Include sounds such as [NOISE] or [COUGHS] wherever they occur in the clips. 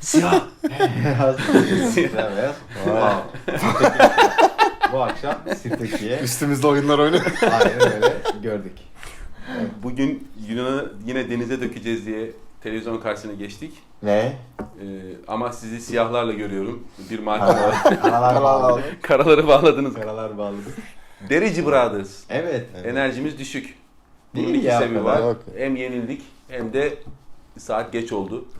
Siyah. Beyaz. [LAUGHS] Siyah beyaz. Wow. [LAUGHS] Bu akşam Sirteki'ye Üstümüzde oyunlar oynuyor. aynen öyle gördük. Bugün Yunan'ı yine denize dökeceğiz diye televizyon karşısına geçtik. Ve Ee, ama sizi siyahlarla görüyorum. Bir marka [LAUGHS] karalar, karalar bağladık. Karaları bağladınız. Karalar bağladık. Derici Brothers. Evet. Enerjimiz düşük. Bunun Değil iki ya, sebebi var. yok. Hem yenildik hem de saat geç oldu. [LAUGHS]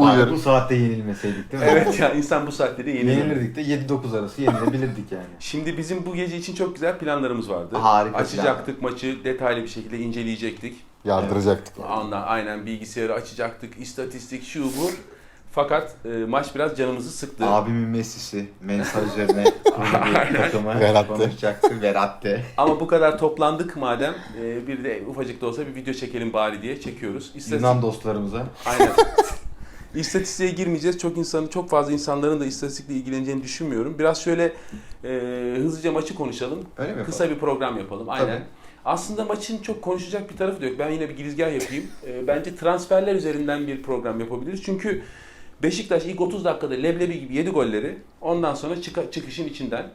Abi Uyuyorum. bu saatte yenilmeseydik değil mi? Evet ya insan bu saatte de yenilir. Yenilirdik de 7-9 arası yenilebilirdik yani. [LAUGHS] Şimdi bizim bu gece için çok güzel planlarımız vardı. Harika Açacaktık maçı detaylı bir şekilde inceleyecektik. Yardıracaktık. Ondan aynen bilgisayarı açacaktık, istatistik şu bu. Fakat e, maç biraz canımızı sıktı. Abimin Messi'si Mensa üzerine kurulu bir takımı konuşacaktı. Verratti. Ama bu kadar toplandık madem e, bir de ufacık da olsa bir video çekelim bari diye çekiyoruz. İstatistik... Yunan dostlarımıza. Aynen. [LAUGHS] İstatistiğe girmeyeceğiz. Çok insanı, çok fazla insanların da istatistikle ilgileneceğini düşünmüyorum. Biraz şöyle e, hızlıca maçı konuşalım. Öyle mi Kısa bir program yapalım. Aynen. Tabii. Aslında maçın çok konuşacak bir tarafı da yok. Ben yine bir girizgah yapayım. E, bence transferler üzerinden bir program yapabiliriz. Çünkü Beşiktaş ilk 30 dakikada leblebi gibi yedi golleri. Ondan sonra çıka- çıkışın içinden.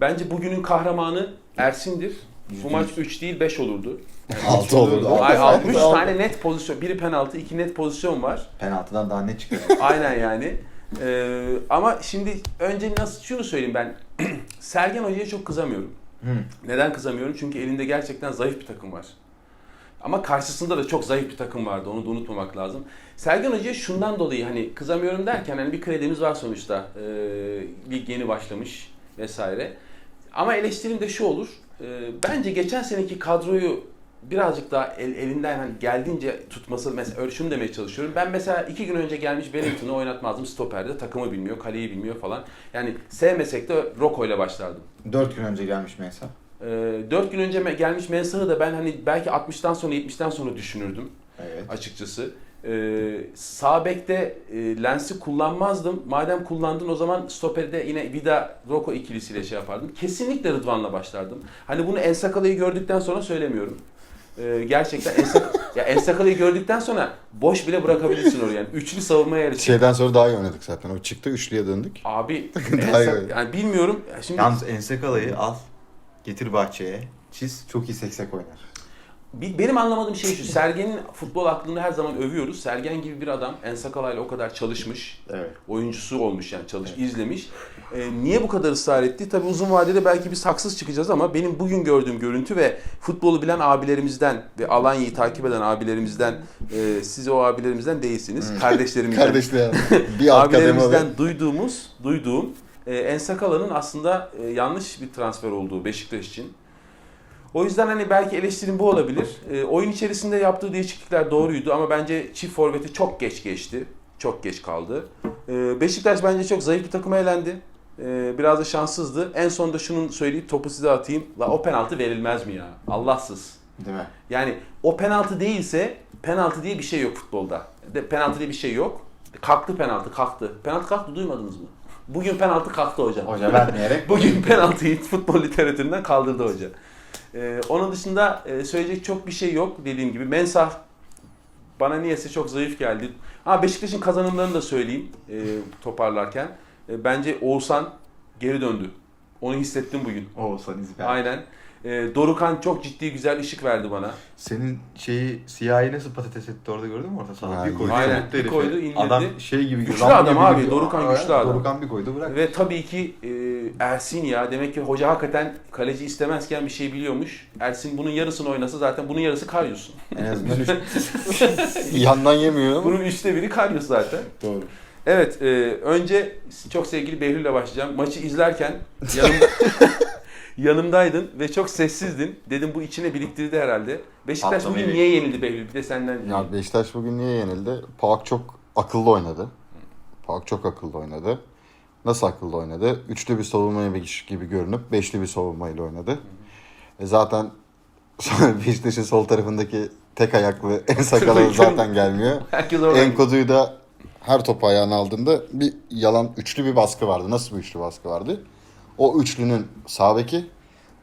Bence bugünün kahramanı Ersin'dir. Bu maç 3 değil 5 olurdu. 6 olurdu. Ay, 3 tane net pozisyon. Biri penaltı, iki net pozisyon var. Penaltıdan daha ne çıkıyor? [LAUGHS] Aynen yani. Ee, ama şimdi önce nasıl şunu söyleyeyim ben. [CLEARS THROAT] Sergen Hoca'ya çok kızamıyorum. Hı. Neden kızamıyorum? Çünkü elinde gerçekten zayıf bir takım var. Ama karşısında da çok zayıf bir takım vardı. Onu da unutmamak lazım. Sergen Hoca'ya şundan dolayı hani kızamıyorum derken hani bir kredimiz var sonuçta. Ee, lig yeni başlamış vesaire. Ama eleştirim de şu olur. Ee, bence geçen seneki kadroyu birazcık daha el, elinden hani geldiğince tutması mesela öyle demeye çalışıyorum. Ben mesela iki gün önce gelmiş Wellington'u oynatmazdım stoperde. Takımı bilmiyor, kaleyi bilmiyor falan. Yani sevmesek de Rocco ile başlardım. 4 gün önce gelmiş Mensa. Ee, 4 gün önce gelmiş Mensah'ı da ben hani belki 60'tan sonra 70'ten sonra düşünürdüm Evet. açıkçası. Ee, sağ bekte e, Lens'i kullanmazdım. Madem kullandın o zaman stoperde yine Vida Rocco ikilisiyle şey yapardım. Kesinlikle Rıdvan'la başlardım. Hani bunu Ensakala'yı gördükten sonra söylemiyorum. Ee, gerçekten Ensak [LAUGHS] ya Ensakala'yı gördükten sonra boş bile bırakabilirsin oraya. Yani üçlü savunmaya yarışır. Şeyden sonra daha iyi oynadık zaten. O çıktı üçlüye döndük. Abi [LAUGHS] Daha iyi Ensak- yani bilmiyorum. Ya Şimdi Yalnız Ensekala'yı al. Getir bahçeye. Çiz. Çok iyi seksek oynar. Benim anlamadığım şey şu. Sergen'in futbol aklını her zaman övüyoruz. Sergen gibi bir adam Ensakala'yla o kadar çalışmış. Evet. Oyuncusu olmuş yani çalış, izlemiş. Ee, niye bu kadar ısrar etti? Tabii uzun vadede belki biz haksız çıkacağız ama benim bugün gördüğüm görüntü ve futbolu bilen abilerimizden ve Alanya'yı takip eden abilerimizden e, siz o abilerimizden değilsiniz. Kardeşlerimizden. [LAUGHS] Kardeşler. Bir [LAUGHS] abilerimizden duyduğumuz, duyduğum e, Ensakala'nın aslında e, yanlış bir transfer olduğu Beşiktaş için. O yüzden hani belki eleştirim bu olabilir. E, oyun içerisinde yaptığı değişiklikler doğruydu ama bence çift forveti çok geç geçti. Çok geç kaldı. E, Beşiktaş bence çok zayıf bir takıma elendi. E, biraz da şanssızdı. En sonunda şunun söyleyip topu size atayım. La o penaltı verilmez mi ya? Allahsız. Değil mi? Yani o penaltı değilse penaltı diye bir şey yok futbolda. De, penaltı diye bir şey yok. Kalktı penaltı kalktı. Penaltı kalktı duymadınız mı? Bugün penaltı kalktı hocam. Hoca vermeyerek. [LAUGHS] Bugün penaltıyı futbol literatüründen kaldırdı hoca. Ee, onun dışında e, söyleyecek çok bir şey yok dediğim gibi. Mensah bana niyeyse çok zayıf geldi. Ha Beşiktaş'ın kazanımlarını da söyleyeyim e, toparlarken. E, bence Oğuzhan geri döndü. Onu hissettim bugün. Oğuzhan İzber. Aynen. E, Dorukan çok ciddi güzel ışık verdi bana. Senin şeyi siyahi nasıl patates etti orada gördün mü orta sahada? Ha, Bir koydu. aynen. Bir herifi. koydu, indirdi. Adam şey gibi. Güçlü adam gibi abi, gidiyor. Dorukan güçlü adam. Dorukan bir koydu bırak. Ve tabii ki e, Ersin ya demek ki hoca hakikaten kaleci istemezken bir şey biliyormuş. Ersin bunun yarısını oynasa zaten bunun yarısı Karyus. En azından [LAUGHS] üç. Yandan yemiyor ama. Bunun üçte biri Karyus zaten. Doğru. Evet, e, önce çok sevgili Behlül'le başlayacağım. Maçı izlerken yanımda, [LAUGHS] yanımdaydın ve çok sessizdin. Dedim bu içine biriktirdi herhalde. Beşiktaş Patlamayı bugün niye yenildi Behlül? Bir de senden. Ya Beşiktaş bugün niye yenildi? Pauk çok akıllı oynadı. Pauk çok akıllı oynadı. Nasıl akıllı oynadı? Üçlü bir savunmaymış gibi görünüp beşli bir savunmayla oynadı. E zaten [LAUGHS] Beşiktaş'ın sol tarafındaki tek ayaklı [LAUGHS] en sakalı zaten gelmiyor. Herkes orada. Enkodu'yu da her topu ayağına aldığında bir yalan üçlü bir baskı vardı. Nasıl bir üçlü baskı vardı? O üçlünün sağ beki,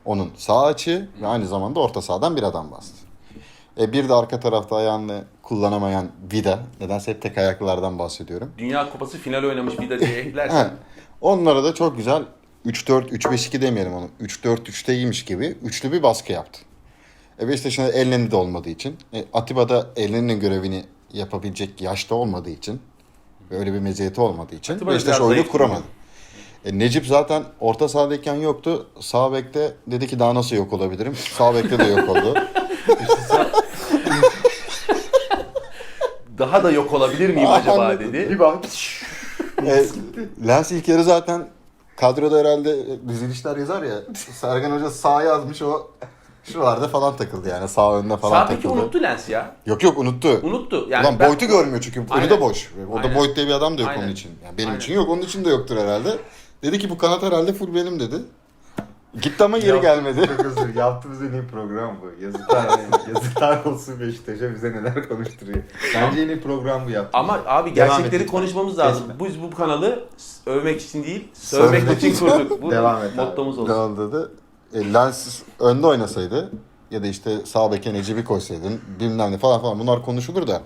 onun sağ açığı ve aynı zamanda orta sahadan bir adam bastı. E bir de arka tarafta ayağını kullanamayan Vida. Nedense hep tek ayaklılardan bahsediyorum. Dünya Kupası final oynamış de diye He. [LAUGHS] eklersen. Onlara da çok güzel 3-4, 3-5-2 demeyelim onu. 3-4-3'te iyiymiş gibi üçlü bir baskı yaptı. E Beşiktaş'ın ellerinde de olmadığı için. E, Atiba da ellerinin görevini yapabilecek yaşta olmadığı için. Ve öyle bir meziyeti olmadığı için. Atiba Beşiktaş oyunu kuramadı. duruyor. E, Necip zaten orta sahadayken yoktu. Sağ bekte dedi ki daha nasıl yok olabilirim? Sağ bekte de yok oldu. Daha da yok olabilir miyim acaba Anladım. dedi. Bir bak. e, Lens ilk yarı zaten kadroda herhalde dizilişler yazar ya. Sergen Hoca sağ yazmış o şuralarda falan takıldı yani sağ önde falan Sağ beki takıldı. unuttu Lens ya. Yok yok unuttu. Unuttu. Yani Ulan ben- boyutu görmüyor çünkü önü Aynen. de boş. Orada Aynen. Boyd diye bir adam da yok Aynen. onun için. Yani benim Aynen. için yok onun için de yoktur herhalde. Dedi ki bu kanat herhalde full benim dedi. Gitti ama geri gelmedi. Çok özür Yaptığımız en iyi program bu. Yazıklar, [LAUGHS] yazıklar olsun Beşiktaş'a bize neler konuşturuyor. Bence en iyi program bu yaptığımız. Ama abi Devam gerçekleri konuşmamız lazım. Kesme. Biz bu kanalı övmek için değil, sövmek Sövmek için için. kurduk. Bu [LAUGHS] Devam et abi. mottomuz olsun. dedi. E, Lens önde oynasaydı ya da işte sağ beke Necip'i koysaydın bilmem ne falan falan bunlar konuşulur da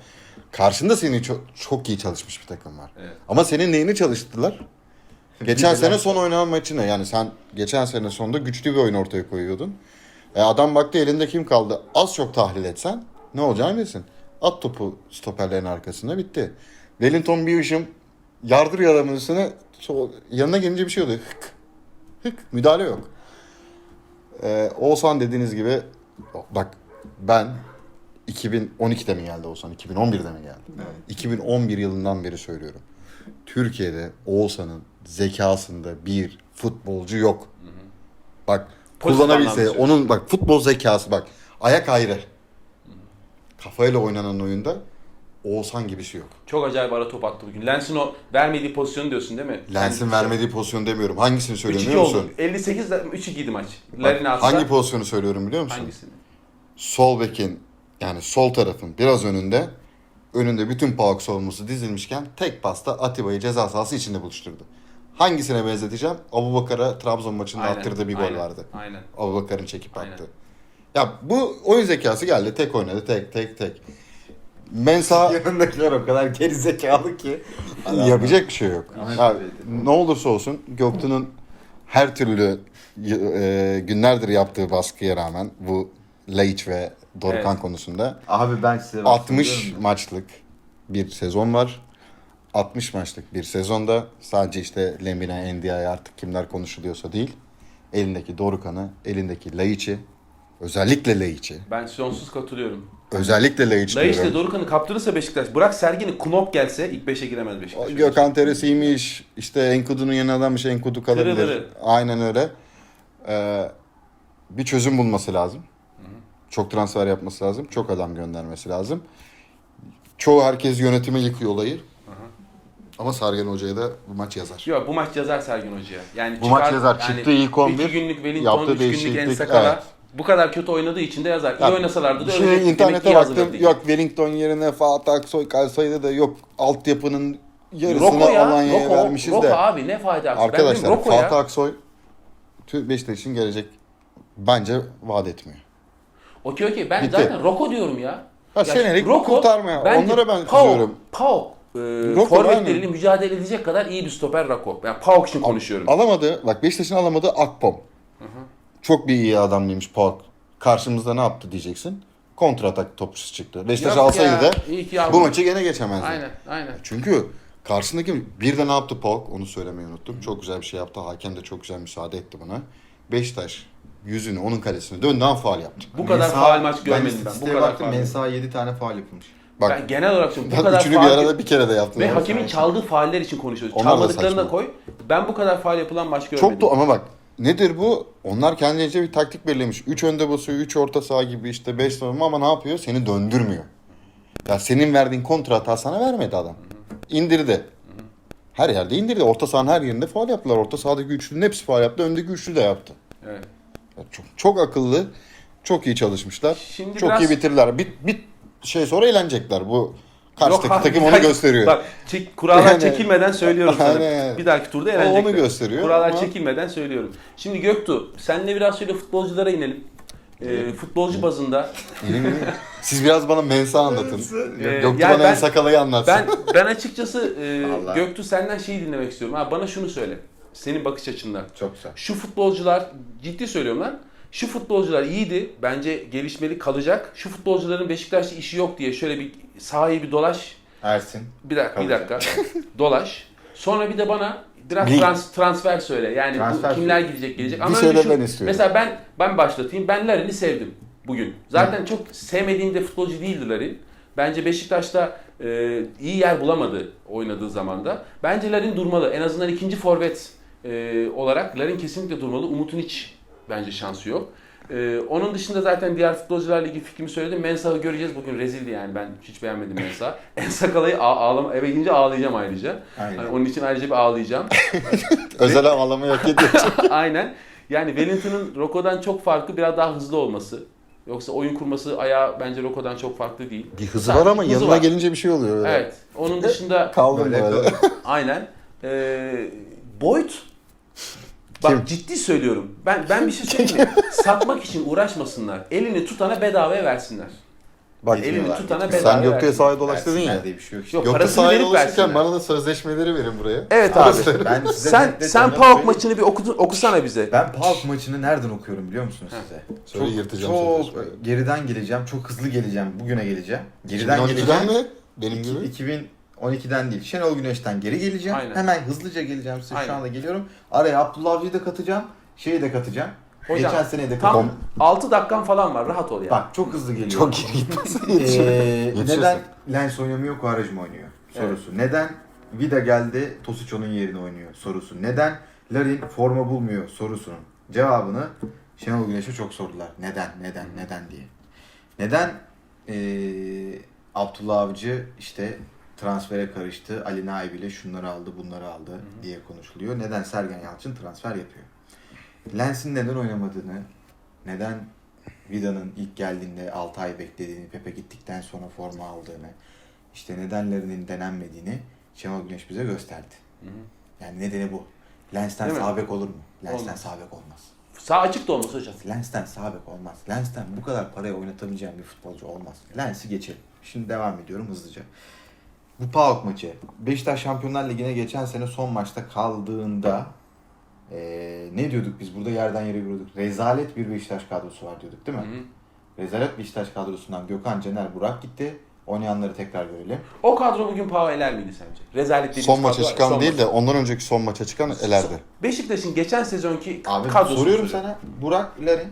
karşında senin çok, çok iyi çalışmış bir takım var. Evet. Ama senin neyini çalıştılar? Geçen sene son oynanan maçını yani sen geçen sene sonunda güçlü bir oyun ortaya koyuyordun. E adam baktı elinde kim kaldı? Az çok tahlil etsen ne olacağını bilsin. At topu stoperlerin arkasında bitti. Wellington bir ışım yardırıyor adamın üstüne. Yanına gelince bir şey oluyor. Hık. Hık. Müdahale yok. Ee, Oğuzhan dediğiniz gibi bak ben 2012'de mi geldi Oğuzhan? 2011'de mi geldi? Evet. 2011 yılından beri söylüyorum. Türkiye'de Oğuzhan'ın zekasında bir futbolcu yok. Bak Pozitif kullanabilse onun bak futbol zekası bak ayak ayrı. Kafayla oynanan oyunda Oğuzhan gibisi yok. Çok acayip ara top attı bugün. Lens'in o vermediği pozisyonu diyorsun değil mi? Lens'in vermediği pozisyon demiyorum. Hangisini söylüyorum 3-2 biliyor oldu. musun? 58 3-2'ydi maç. Bak, hangi pozisyonu söylüyorum biliyor musun? Hangisini? Sol bekin yani sol tarafın biraz önünde önünde bütün PAOK savunması dizilmişken tek pasta Atiba'yı ceza sahası içinde buluşturdu. Hangisine benzeteceğim? Abubakar'a Trabzon maçında Aynen, attırdığı bir gol aynen, vardı. Aynen. Abubakar'ın çekip Aynen. attı. Ya bu oyun zekası geldi. Tek oynadı. Tek tek tek. Mensa [LAUGHS] Yanındakiler o kadar gerizekalı ki. [LAUGHS] yapacak bir şey yok. Ya, ne olursa olsun Göktuğ'un her türlü e, günlerdir yaptığı baskıya rağmen bu Laiç ve Dorukan Evet. konusunda Abi ben size 60 bahsediyorum. maçlık bir sezon var. 60 maçlık bir sezonda sadece işte Lemine, Endia'ya artık kimler konuşuluyorsa değil. Elindeki Dorukan'ı, elindeki Laiç'i, özellikle Laiç'i, Ben sonsuz katılıyorum. özellikle Laiç Laiç de diyorum. Dorukhan'ı kaptırırsa Beşiktaş. Bırak Sergen'i Knop gelse ilk 5'e giremez Beşiktaş. Gökhan Teresiymiş, işte Enkudu'nun yanına adammış, Enkudu kalabilir. Kırılır. Aynen öyle. Ee, bir çözüm bulması lazım. Çok transfer yapması lazım. Çok adam göndermesi lazım. Çoğu herkes yönetime yıkıyor olayı. Ama Sergen Hoca'ya da bu maç yazar. Yok bu maç yazar Sergen Hoca'ya. Yani Bu maç yazar. Çıktı ilk 11, 2 günlük Wellington, yaptığı 3 günlük Ensakala. evet. Bu kadar kötü oynadığı için de yazar. İyi Ya, oynasalardı da öyle internete baktım. Yok Wellington yerine Fatih Aksoy kalsaydı da yok altyapının yarısını Roko ya. Alanya'ya Roko, vermişiz Roko de. abi ne fayda. Arkadaşlar ben Roko Fatih. Aksoy Tü- Beşiktaş için gelecek bence vaat etmiyor. Okey okey ben Bitti. zaten Roko diyorum ya. Ha, senelik Roko, kurtarma ya. bence Onlara ben kızıyorum. Pauk e, Roko forvetleriyle aynen. mücadele edecek kadar iyi bir stoper Roko. Yani Pauk için konuşuyorum. Alamadı. Bak Beşiktaş'ın alamadığı Akpom. Çok bir iyi adam mıymış Pauk. Karşımızda ne yaptı diyeceksin. Kontratak topçusu çıktı. Beşiktaş Yok alsaydı ya, da bu maçı gene geçemezdi. Aynen aynen. Çünkü karşısındaki bir de ne yaptı Pauk onu söylemeyi unuttum. Çok güzel bir şey yaptı. Hakem de çok güzel müsaade etti buna. Beşiktaş yüzünü onun kalesine döndüğünden faal yaptı. Bu kadar Mensa- faal maç görmedim ben. Bu istatistiğe kadar baktım faal. Mensa 7 tane faal yapılmış. Bak Ben genel olarak söylüyorum. Bu ben kadar üçünü bir faal arada bir kere de yaptım. ve Yani. hakemin çaldığı fauller için konuşuyoruz. Onlar da Çalmadıklarını da saçma. koy. Ben bu kadar faal yapılan maç görmedim. Çok da ama bak nedir bu? Onlar kendince bir taktik belirlemiş. 3 önde basıyor, 3 orta saha gibi işte 5 savunma ama ne yapıyor? Seni döndürmüyor. Ya senin verdiğin kontra hata sana vermedi adam. İndirdi. Her yerde indirdi. Orta sahanın her yerinde faal yaptılar. Orta sahadaki üçlünün hepsi faal yaptı. Öndeki üçlü de yaptı. Evet. Çok, çok akıllı. Çok iyi çalışmışlar. Şimdi çok biraz- iyi bitirdiler. Bir, bir şey sonra eğlenecekler. Bu karşıdaki Yok takım onu gösteriyor. Bak çek, kurallar Yani- çekilmeden söylüyorum [LAUGHS] sana. Aynen. Bir dahaki turda eğlenecekler. onu gösteriyor Kurallar ama- çekilmeden söylüyorum. Şimdi Göktuğ senle biraz şöyle futbolculara inelim. e, futbolcu bazında? Siz biraz bana Mensa [LAUGHS] anlatın. Ee, Göktuğ yani bana ben- en sakalayı anlatsın. ben ben açıkçası e. [LAUGHS] Göktuğ senden şeyi dinlemek istiyorum. Ha, bana şunu söyle. Senin bakış açından. Çok güzel. Şu futbolcular ciddi söylüyorum lan. Şu futbolcular iyiydi. Bence gelişmeli kalacak. Şu futbolcuların Beşiktaş'ta işi yok diye şöyle bir sahayı bir dolaş. Ersin. Bir dakika, bir Kalacak. dakika. [LAUGHS] dolaş. Sonra bir de bana biraz Lig. trans, transfer söyle. Yani bu Transfer kimler söyle. gidecek gelecek. Bir Ama önce şu- ben istiyorum. Mesela ben ben başlatayım. Ben Larin'i sevdim bugün. Zaten çok sevmediğim de futbolcu değildi Larin. Bence Beşiktaş'ta e, iyi yer bulamadı oynadığı zamanda. Bence Larin durmalı. En azından ikinci forvet e, olarak Larin kesinlikle durmalı. Umut'un hiç bence şansı yok. E, onun dışında zaten diğer futbolcularla ilgili fikrimi söyledim. Mensah'ı göreceğiz bugün. Rezildi yani. Ben hiç beğenmedim Mensah. [LAUGHS] en sakalayı ağ- ağlama, eve gidince ağlayacağım ayrıca. Aynen. Hani onun için ayrıca bir ağlayacağım. [LAUGHS] Özel ağlamayı hak ediyor. [LAUGHS] Aynen. Yani Wellington'ın Roko'dan çok farkı biraz daha hızlı olması. Yoksa oyun kurması ayağı bence Roko'dan çok farklı değil. Bir hızı Sadece var ama hızı yanına var. gelince bir şey oluyor. Öyle. Evet. Onun dışında Kaldım Böyle aynen. Ee, Boyd Bak Kim? ciddi söylüyorum. Ben ben bir şey söyleyeyim mi? [LAUGHS] Satmak için uğraşmasınlar. Elini tutana bedavaya versinler. Bak Elini tutana Sen bedavaya sen Göktuğ'a versinler. sahaya dolaş dedin Ersinler ya. diye bir şey yok. Yok, Göktuğ parasını sahaya verip dolaşırken versinler. bana da sözleşmeleri verin buraya. Evet abi. Ben size sen net- net sen PAOK söyleyeyim. maçını bir okutu, okusana bize. Ben PAOK maçını nereden okuyorum biliyor musunuz size? Söyle çok, yırtacağım Çok sözleşmeyi. geriden geleceğim. Çok hızlı geleceğim. Bugüne geleceğim. Geriden 2012'den geleceğim. mi? Benim gibi. 2012'den değil. Şenol Güneş'ten geri geleceğim. Aynen. Hemen hızlıca geleceğim size. Şu Aynen. anda geliyorum. Araya Abdullah Avcı'yı da katacağım. Şeyi de katacağım. Hocam, Geçen sene de Tam katacağım. 6 dakikan falan var. Rahat ol ya. Bak çok hızlı geliyor. Çok iyi gitmesin. [LAUGHS] Ee, neden Lens oynamıyor, Quaresma oynuyor sorusu. Neden Vida geldi, Tosico'nun yerine oynuyor sorusu. Neden Larin forma bulmuyor sorusunun cevabını Şenol Güneş'e çok sordular. Neden, neden, neden diye. Neden ee, Abdullah Avcı işte transfere karıştı, Ali Naib ile şunları aldı, bunları aldı diye konuşuluyor. Neden Sergen Yalçın transfer yapıyor? Lens'in neden oynamadığını, neden Vida'nın ilk geldiğinde 6 ay beklediğini, Pepe gittikten sonra forma aldığını, işte nedenlerinin denenmediğini Şenol Güneş bize gösterdi. Yani nedeni bu. Lens'ten Değil mi? sağ bek olur mu? Lens'ten Olmaz. sağ bek olmaz. Sağ açık da olmaz hocam. Lens'ten sağ bek olmaz. Lens'ten bu kadar paraya oynatamayacağım bir futbolcu olmaz. Lens'i geçelim. Şimdi devam ediyorum hızlıca. Bu PAOK maçı. Beşiktaş Şampiyonlar Ligi'ne geçen sene son maçta kaldığında eee, ne diyorduk biz burada yerden yere vuruyorduk. Rezalet bir Beşiktaş kadrosu var diyorduk değil mi? Hı hı. Rezalet Beşiktaş kadrosundan Gökhan, Caner, Burak gitti. Oynayanları tekrar görelim. O kadro bugün PAOK eler miydi sence? Rezalet dediğimiz Son maça kadro- çıkan son değil maç. de ondan önceki son maça çıkan elerdi. Beşiktaş'ın geçen sezonki Abi kadrosu. soruyorum sana. Burak, Larin.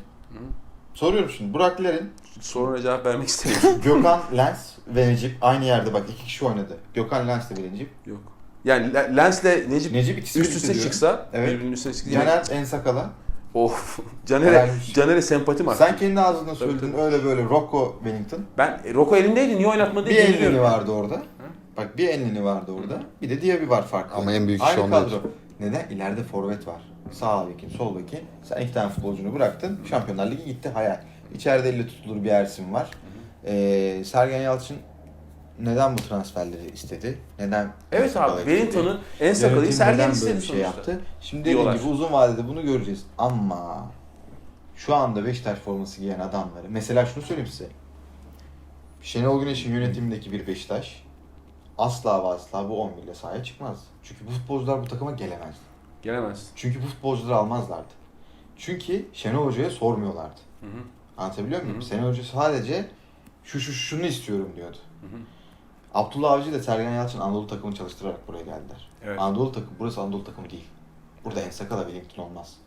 Soruyorum şimdi. Burak, Larin, Soruna cevap vermek istemiyorum. [LAUGHS] Gökhan, Lens ve Necip aynı yerde bak iki kişi oynadı. Gökhan, Lens de bir Necip. Yok. Yani Le- Lens'le Necip, Necip üst üste diyorum. çıksa, Evet. birbirinin üstüne çıksa. Caner, Ensakala. Of. [LAUGHS] Caner'e. Caner'e sempatim var. Sen kendi ağzından söyledin tabii. öyle böyle Rocco Wellington. Ben e, Roko elimdeydi. Niye oynatmadı Bir diye Enlini bilmiyorum. vardı orada. Bak bir Enlini vardı orada. Bir de Diaby var farklı. Ama en büyük Aynı onlar. Neden? İleride forvet var. Sağ bekin, sol bekin. Sen iki tane futbolcunu bıraktın. Şampiyonlar Ligi gitti hayal. İçeride elle tutulur bir Ersin var. Ee, Sergen Yalçın neden bu transferleri istedi? Neden? Evet abi. Wellington'un en Yönetim Sergen istedi şey sonuçta. yaptı. Şimdi dediğim gibi uzun vadede bunu göreceğiz. Ama şu anda Beşiktaş forması giyen adamları. Mesela şunu söyleyeyim size. Şenol Güneş'in yönetimindeki bir Beşiktaş asla ve asla bu 11 ile sahaya çıkmaz. Çünkü bu futbolcular bu takıma gelemez. Gelemez. Çünkü bu futbolcuları almazlardı. Çünkü Şenol Hoca'ya sormuyorlardı. Hı hı. Anlatabiliyor muyum? Hı hı. Şenol Hoca sadece şu şu şunu istiyorum diyordu. Hı hı. Abdullah Avcı ile Sergen Yalçın Anadolu takımı çalıştırarak buraya geldiler. Evet. Anadolu takım, burası Anadolu takımı değil. Burada Ensakala Wellington olmaz.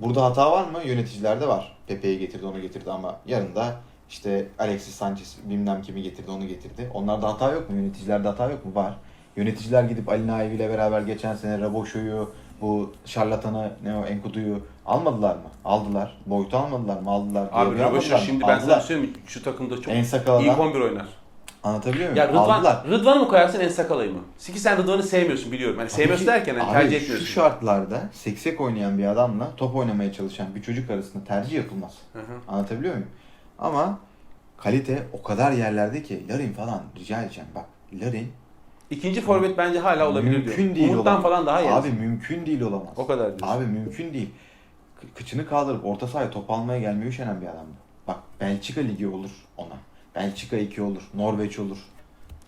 Burada hata var mı? Yöneticilerde var. Pepe'yi getirdi, onu getirdi ama yarın da işte Alexis Sanchez bilmem kimi getirdi, onu getirdi. Onlarda hata yok mu? Yöneticilerde hata yok mu? Var. Yöneticiler gidip Ali Naif ile beraber geçen sene Raboşo'yu, bu şarlatanı, ne o Enkudu'yu almadılar mı? Aldılar. Boyutu almadılar mı? Aldılar. Abi Diaby'i Röbaşo almadılar mı? şimdi ben sana Aldılar. söyleyeyim mi? Şu takımda çok Ensakala'dan- iyi 11 oynar. Anlatabiliyor muyum? Ya Rıdvan, Aldılar. Rıdvan'ı mı koyarsın en sakalayı mı? Çünkü sen Rıdvan'ı sevmiyorsun biliyorum. Hani sevmiyorsun Peki, derken hani abi tercih Şu etmiyorsun. şartlarda seksek oynayan bir adamla top oynamaya çalışan bir çocuk arasında tercih yapılmaz. Hı hı. Anlatabiliyor muyum? Ama kalite o kadar yerlerde ki Larin falan rica edeceğim bak. Larin İkinci forvet bence hala olabilir mümkün diyor. değil Umut'tan olamaz. falan daha iyi. Abi mümkün değil olamaz. O kadar diyorsun. Abi mümkün değil. Kı- Kıçını kaldırıp orta sahaya top almaya gelmeye üşenen bir adamdı. Belçika Ligi olur ona. Belçika 2 olur. Norveç olur.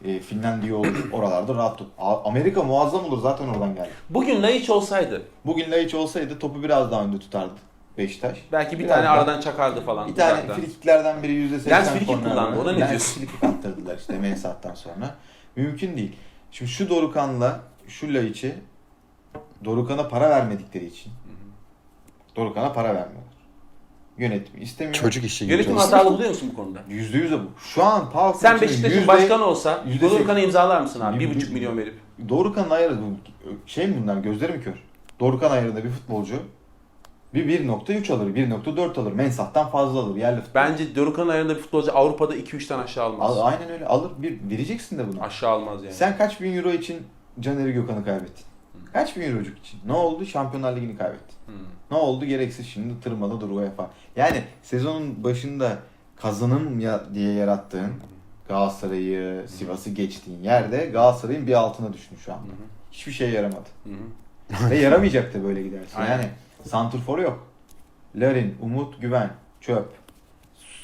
E, Finlandiya olur. [COUGHS] Oralarda rahat top. A- Amerika muazzam olur zaten oradan geldi. Bugün Laiç olsaydı Bugün Laiç olsaydı topu biraz daha önde tutardı Beşiktaş. belki bir Biraz tane daha- aradan çakardı falan. Bir tane uzaktan. frikiklerden biri %80 Lens frikik kullandı, ona ne Lens diyorsun? frikik attırdılar işte Mensah'tan sonra. Mümkün değil. Şimdi şu Dorukan'la şu Laiç'i Dorukan'a para vermedikleri için Dorukan'a para vermiyorlar. Yönetim istemiyor. Çocuk işi gibi. Yönetim hatalı buluyor musun bu konuda? Yüzde yüze bu. Şu an Paul Sen Beşiktaş'ın yüzde- başkanı olsa yüzde imzalar mısın abi? Bir- Bir buçuk milyon verip. Dorukan'ın ayarı bu şey mi bunlar gözleri mi kör? Dorukan ayarında bir futbolcu bir 1.3 alır, 1.4 alır. Mensah'tan fazla alır yerli futbolcu. Bence Dorukhan'ın ayarında bir futbolcu Avrupa'da 2-3'ten aşağı almaz. Al, aynen öyle alır. Bir vereceksin de bunu. Aşağı almaz yani. Sen kaç bin euro için Caner'i Gökhan'ı kaybettin? Kaç bin eurocuk için? Ne oldu? Şampiyonlar Ligi'ni kaybettin. Hmm. Ne oldu? Gereksiz şimdi tırmada dur UEFA. Yani sezonun başında kazanım ya diye yarattığın Galatasaray'ı, Sivas'ı geçtiğin yerde Galatasaray'ın bir altına düştün şu an. Hiçbir şey yaramadı. Hı hı. Ve yaramayacak da böyle giderse. Aynen. Yani santrfor yok. Larin, Umut, Güven, Çöp.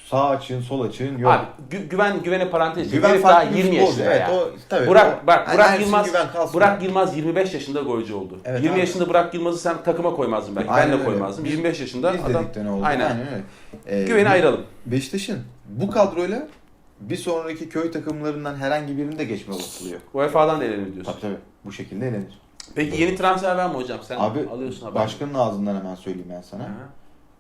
Sağ açığın, sol açığın yok. Abi gü- güven güvene parantez. Güven Güven daha farklı bir 20 futbolcu. yaşında Evet, ya. o, tabii, Burak o- bak Hani Burak Ersin Yılmaz Güven kalsın. Burak Yılmaz 25 yaşında golcü oldu. Evet 20 abi. yaşında Burak Yılmaz'ı sen takıma koymazdın belki. Aynen ben de öyle. koymazdım. Biz- 25 yaşında Biz adam dedik de ne oldu? Aynen. Aynen öyle. Ee, güveni bu- ayıralım. Beşiktaş'ın bu kadroyla bir sonraki köy takımlarından herhangi birinde geçme olasılığı yok. UEFA'dan da elenir diyorsun. Tabii tabii. Bu şekilde elenir. Peki yeni transfer var mı hocam? Sen Abi alıyorsun haber. başkanın ağzından hemen söyleyeyim ben sana. Hı hı.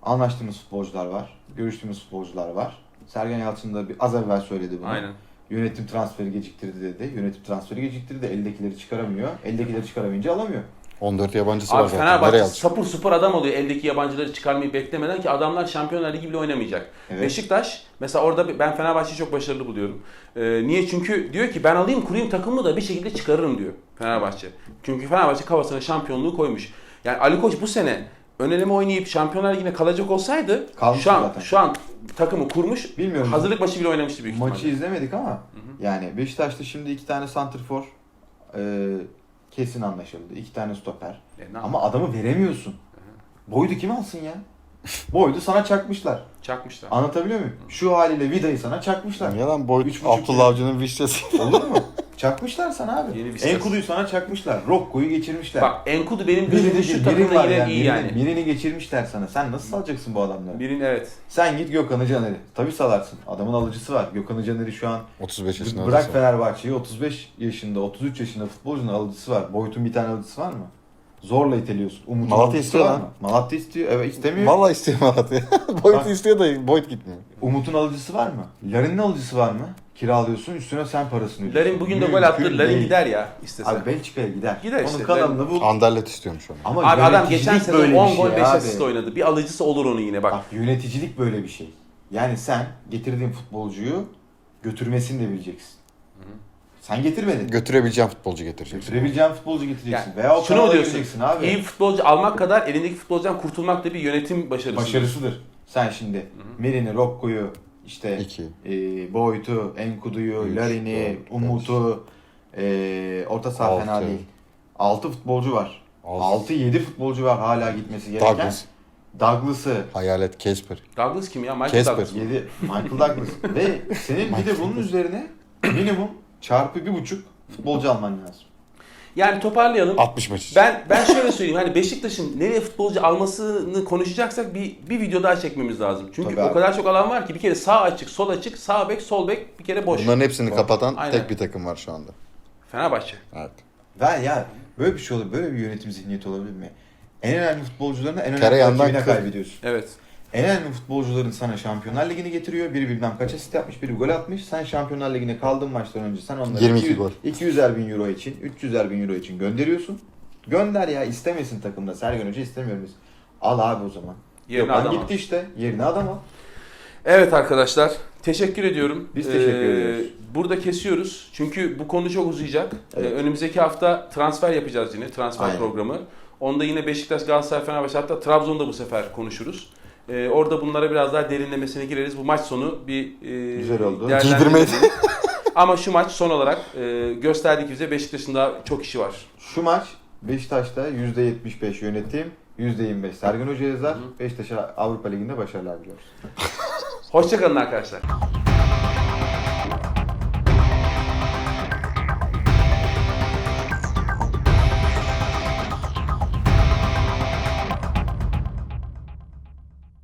Anlaştığımız futbolcular var. Görüştüğümüz futbolcular var. Sergen Yalçın da bir az evvel söyledi bunu. Aynen. Yönetim transferi geciktirdi dedi. Yönetim transferi geciktirdi. Eldekileri çıkaramıyor. Eldekileri çıkaramayınca alamıyor. 14 yabancısı var Abi zaten. Nereye Fenerbahçe alacak? sapur supur adam oluyor eldeki yabancıları çıkarmayı beklemeden ki adamlar Şampiyonlar Ligi bile oynamayacak. Evet. Beşiktaş mesela orada ben Fenerbahçe'yi çok başarılı buluyorum. Ee, niye? Çünkü diyor ki ben alayım kurayım takımı da bir şekilde çıkarırım diyor Fenerbahçe. Çünkü Fenerbahçe kafasına şampiyonluğu koymuş. Yani Ali Koç bu sene ön eleme oynayıp Şampiyonlar Ligi'ne kalacak olsaydı Kalmış şu an zaten. şu an takımı kurmuş. Bilmiyorum. Hazırlık maçı bile oynamıştı büyük Maçı ihtimalle. izlemedik ama yani Beşiktaş'ta şimdi iki tane santrfor e, kesin anlaşıldı. İki tane stoper. E, ne Ama adamı veremiyorsun. Boydu kim alsın ya? Boydu sana çakmışlar. çakmışlar. Anlatabiliyor muyum? Şu haliyle Vida'yı sana çakmışlar. Yalan boy Üç buçuk Abdullah Avcı'nın vişnesi. Olur mu? [LAUGHS] Çakmışlar sana abi. Yeni bir. Enkudu'yu sana çakmışlar. Rocco'yu geçirmişler. Bak Enkudu benim gözümde şu takımda var yine yani. iyi Birini, yani. birini geçirmişler sana. Sen nasıl alacaksın bu adamları? Birin evet. Sen git Gökhan'ı Caner'i. Tabii salarsın. Adamın alıcısı var. Gökhan'ı Caner'i şu an 35 yaşında. Bırak. Fenerbahçe'yi 35 yaşında, 33 yaşında futbolcunun alıcısı var. Boyut'un bir tane alıcısı var mı? Zorla iteliyorsun. Umut'un Malatya istiyor var lan. mı? Malatya istiyor. Evet istemiyor. Vallahi istiyor Malatya. [LAUGHS] Bak. istiyor da Boyut gitmiyor. Umut'un alıcısı var mı? Larin'in alıcısı var mı? Kiralıyorsun üstüne sen parasını ödüyorsun. Larin bugün de gol attı. Larin değil. gider ya istese. Abi Belçika'ya gider. Gider Onun işte, kanalını bul. Anderlet istiyormuş onu. Ama Abi adam yöneticilik geçen sezon böyle bir 10 şey gol 5 abi. asist oynadı. Bir alıcısı olur onun yine bak. Bak yöneticilik böyle bir şey. Yani sen getirdiğin futbolcuyu götürmesini de bileceksin. Sen getirmedin. Götürebileceğim futbolcu getirecek. Götürebileceğin futbolcu getireceksin. Yani Veya o şunu diyorsun? abi. İyi futbolcu almak kadar elindeki futbolcudan kurtulmak da bir yönetim başarısı. Başarısıdır. Sen şimdi Merin'i, Rocco'yu, işte İki. e, Boyd'u, Enkudu'yu, Üç, Larin'i, dört, Umut'u, e, orta saha Altı. fena değil. 6 futbolcu var. Altı. 6-7 futbolcu var hala gitmesi gereken. Douglas. Douglas'ı Hayalet Casper. Douglas kim ya? Michael Casper. Douglas. 7 Michael Douglas. Ve senin bir de bunun üzerine minimum çarpı bir buçuk futbolcu alman lazım. Yani toparlayalım. 60 maç. Ben ben şöyle söyleyeyim hani Beşiktaş'ın nereye futbolcu almasını konuşacaksak bir bir video daha çekmemiz lazım. Çünkü Tabii o abi. kadar çok alan var ki bir kere sağ açık, sol açık, sağ bek, sol bek bir kere boş. Bunların hepsini kapatan Aynen. tek bir takım var şu anda. Fenerbahçe. Evet. Ben ya böyle bir şey olur, böyle bir yönetim zihniyeti olabilir mi? En önemli futbolcularını en önemli Tereyağından rakibine kır. kaybediyorsun. Evet. En önemli futbolcuların sana Şampiyonlar Ligi'ni getiriyor. Biri bilmem kaç asist yapmış, biri gol atmış. Sen Şampiyonlar Ligi'ne kaldığın maçtan önce sen onları 22 200, gol. 200'er bin euro için, 300'er bin euro için gönderiyorsun. Gönder ya istemesin takımda. Sergen Hoca istemiyoruz. biz. Al abi o zaman. Yerine adam gitti işte. Yerine adam al. Evet arkadaşlar. Teşekkür ediyorum. Ee, Biz teşekkür ediyoruz. Burada kesiyoruz. Çünkü bu konu çok uzayacak. Evet. Ee, önümüzdeki hafta transfer yapacağız yine. Transfer Aynen. programı. Onda yine Beşiktaş, Galatasaray, Fenerbahçe hatta Trabzon'da bu sefer konuşuruz. Ee, orada bunlara biraz daha derinlemesine gireriz. Bu maç sonu bir e, Güzel oldu. değerlendirelim. Ama şu maç son olarak e, gösterdi ki bize Beşiktaş'ın daha çok işi var. Şu maç Beşiktaş'ta %75 yönetim, %25 Sergen Hoca yazar. Beşiktaş'a Avrupa Ligi'nde başarılar diliyoruz. Hoşçakalın arkadaşlar.